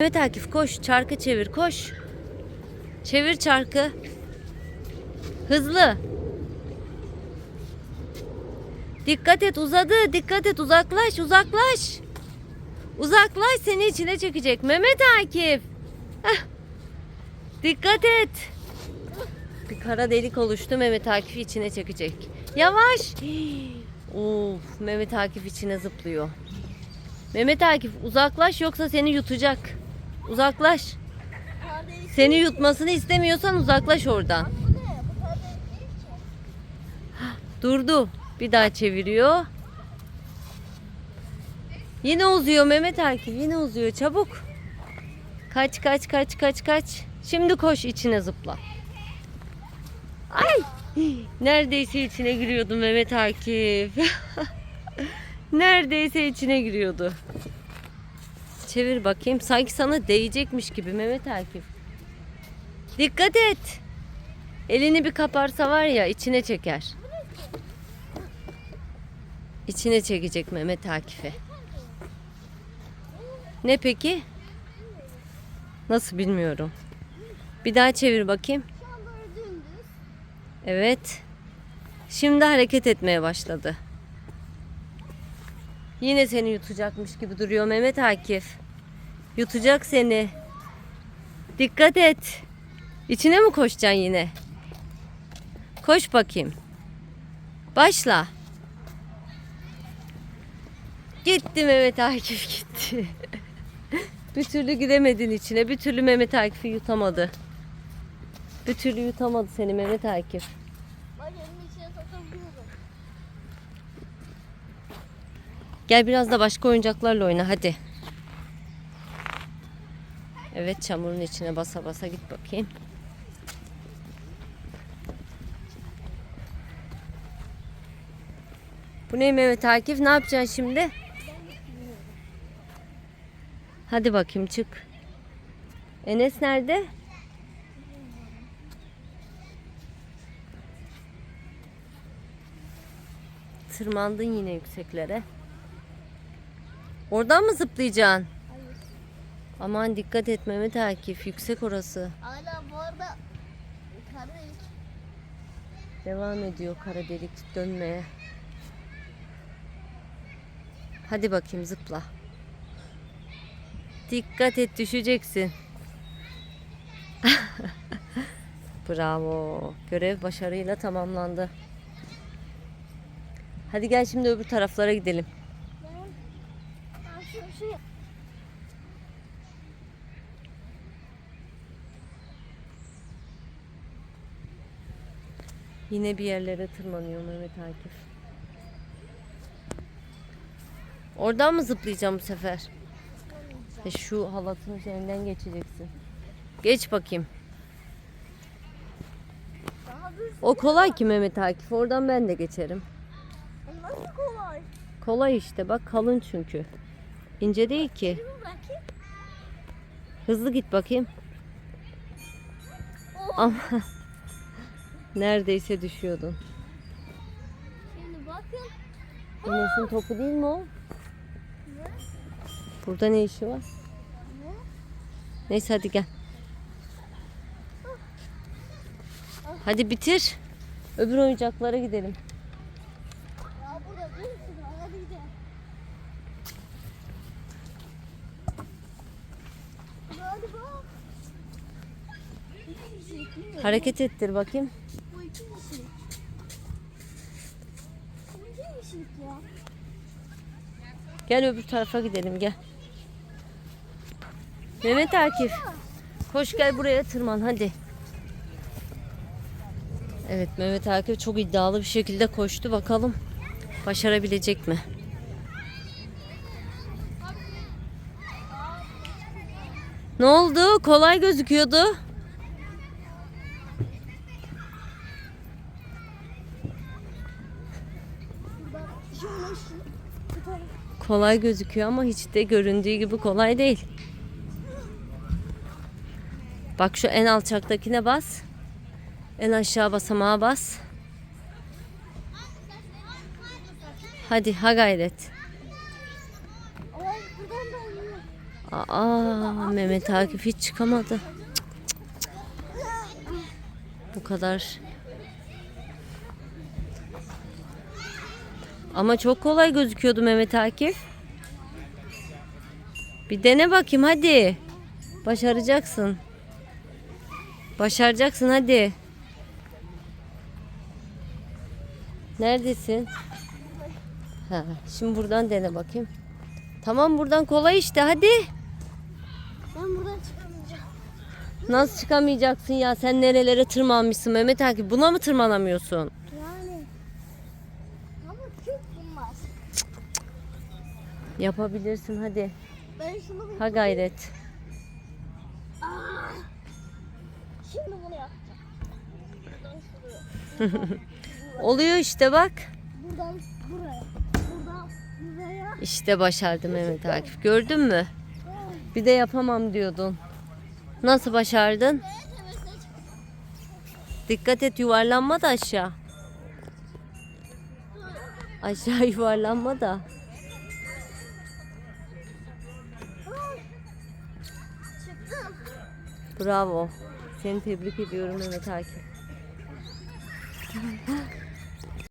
Evet Akif koş çarkı çevir koş. Çevir çarkı. Hızlı. Dikkat et uzadı. Dikkat et uzaklaş uzaklaş. Uzaklaş seni içine çekecek. Mehmet Akif. Dikkat et. Bir kara delik oluştu Mehmet Akif'i içine çekecek. Yavaş. Of Mehmet Akif içine zıplıyor. Mehmet Akif uzaklaş yoksa seni yutacak. Uzaklaş. Seni yutmasını istemiyorsan uzaklaş oradan. Durdu. Bir daha çeviriyor. Yine uzuyor Mehmet Akif. Yine uzuyor. Çabuk. Kaç kaç kaç kaç kaç. Şimdi koş içine zıpla. Ay! Neredeyse içine giriyordu Mehmet Akif. Neredeyse içine giriyordu. Çevir bakayım. Sanki sana değecekmiş gibi Mehmet Akif. Dikkat et. Elini bir kaparsa var ya içine çeker. İçine çekecek Mehmet Akif'e. Ne peki? Nasıl bilmiyorum. Bir daha çevir bakayım. Evet. Şimdi hareket etmeye başladı. Yine seni yutacakmış gibi duruyor Mehmet Akif. Yutacak seni. Dikkat et. İçine mi koşacaksın yine? Koş bakayım. Başla. Gitti Mehmet Akif gitti. bir türlü gidemedin içine. Bir türlü Mehmet Akif'i yutamadı. Bir türlü yutamadı seni Mehmet Akif. Gel biraz da başka oyuncaklarla oyna hadi. Evet çamurun içine basa basa git bakayım. Bu ne Mehmet Akif? Ne yapacaksın şimdi? Hadi bakayım çık. Enes nerede? Tırmandın yine yükseklere. Oradan mı zıplayacaksın? Aman dikkat et Mehmet Akif. Yüksek orası. Hala bu arada kara delik. Devam ediyor kara delik dönmeye. Hadi bakayım zıpla. Dikkat et düşeceksin. Bravo. Görev başarıyla tamamlandı. Hadi gel şimdi öbür taraflara gidelim. Ben, ben şu, şu Yine bir yerlere tırmanıyor Mehmet Akif. Oradan mı zıplayacağım bu sefer? E şu halatın üzerinden geçeceksin. Geç bakayım. O kolay ki Mehmet Akif. Oradan ben de geçerim. Nasıl kolay? Kolay işte bak kalın çünkü. İnce değil ki. Hızlı git bakayım. Oh. Ama neredeyse düşüyordun. Şimdi bakın. Enes'in topu değil mi o? Ne? Burada ne işi var? Ne? Neyse hadi gel. Hadi bitir. Öbür oyuncaklara gidelim. Ya burada dursun. Hadi gidelim. Hareket ettir bakayım. Gel öbür tarafa gidelim gel. Mehmet Akif. Koş gel buraya tırman hadi. Evet Mehmet Akif çok iddialı bir şekilde koştu. Bakalım başarabilecek mi? Ne oldu? Kolay gözüküyordu. Kolay gözüküyor ama hiç de göründüğü gibi kolay değil. Bak şu en alçaktakine bas. En aşağı basamağa bas. Hadi ha gayret. Aa Mehmet Akif hiç çıkamadı. Bu kadar. Ama çok kolay gözüküyordu Mehmet Akif. Bir dene bakayım hadi. Başaracaksın. Başaracaksın hadi. Neredesin? Ha, şimdi buradan dene bakayım. Tamam buradan kolay işte hadi. Ben buradan çıkamayacağım. Nasıl çıkamayacaksın ya? Sen nerelere tırmanmışsın Mehmet Akif? Buna mı tırmanamıyorsun? Yani. Ama çok bulmaz. Yapabilirsin hadi. Ben şunu bir... Ha gayret. Aa! Şimdi bunu yapacağım. Buradan şuraya. Oluyor işte bak. Buradan buraya. Buradan buraya. İşte başardı Mehmet Akif. Gördün mü? Bir de yapamam diyordun. Nasıl başardın? Dikkat et yuvarlanma da aşağı. Aşağı yuvarlanma da. Bravo. Seni tebrik ediyorum Mehmet Akif.